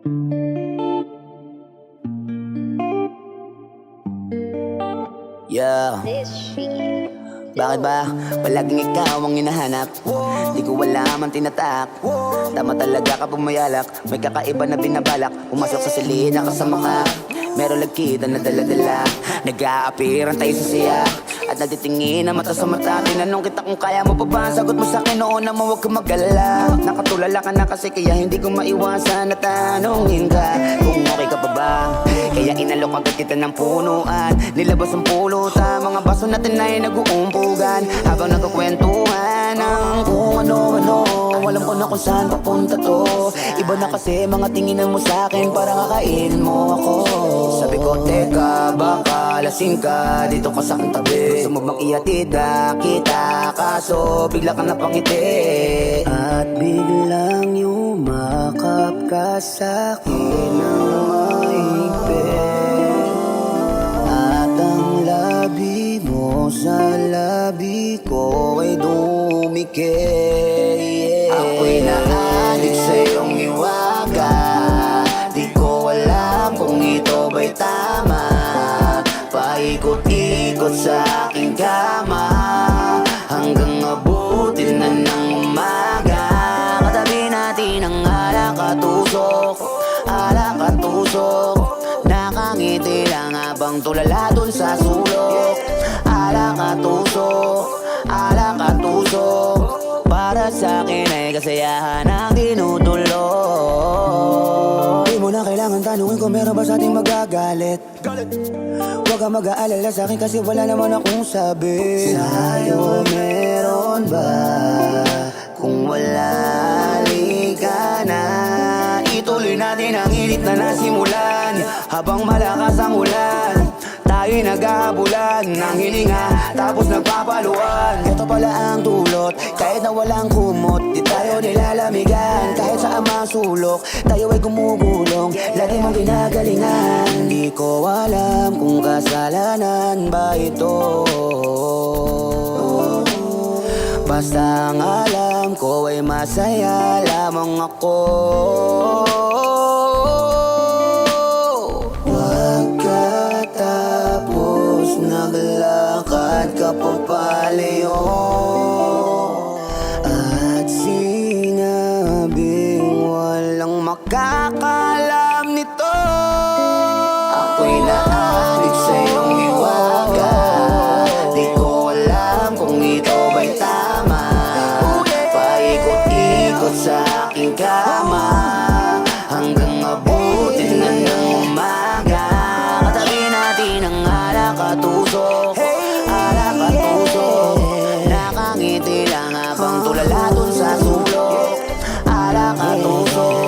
Yeah. Bakit ba palaging ikaw ang hinahanap? Di ko wala man tinatak. Tama talaga ka pumayalak. May kakaiba na binabalak. Umasok sa silid na kasama ka Meron lagkita na daladala. Nag-aapiran tayo sa siya. At nagtitingin na mata sa mata. Tinanong kita kung kaya mo pa ba? Sagot mo sa akin noon na huwag ka mag-alala. Nakatulala ka na kasi kaya hindi ko maiwasan Na tanongin ka kung okay ka pa ba. Kaya inalok agad kita ng punuan Nilabas ang pulutan Mga baso natin ay nag-uumpugan. Habang nagkukwentuhan ng kung ano-ano Alam ko na kung saan papunta to. Iba na kasi mga tinginan mo sa akin Parang kakainin mo ako. Sabi ko, teka, baka lasing ka Dito ka sa aking tabi. Gusto mo bang iatida kita? Kaso bigla ka napangiti. At biglang yumakap ka sa akin ng mahigpit At ang labi mo sa labi ko ay dumikit Paikot-ikot sa aking kama. Hanggang abutin na ng umaga. Katabi natin ang alakatusok Alakatusok Nakangiti lang habang tulala dun sa sulok. Alakatusok Alakatusok Para sa akin ay kasayahan ang tinutulog tanungin kung meron ba sa ating magagalit? Huwag ka mag-aalala sa akin kasi wala naman akong sabi. Sa'yo meron ba? Kung wala, halika na. Ituloy natin ang init na nasimulan. Habang malakas ang ulan Tayo'y naghahabulan ng hininga Tapos nagpapaluan. Ito pala ang dulot. Kahit na walang kumot sulok. Tayo ay gumugulong Lagi mong ginagalingan. Di ko alam kung kasalanan ba ito. Basta ang alam ko ay masaya lamang ako. Pagkatapos naglakad ka pa Paikot-ikot sa aking kama Hanggang abutin na ng umaga. Katabi natin ang alakatusok Alakatusok Nakangiti lang habang tulala dun sa sulok. Alakatusok Alakatusok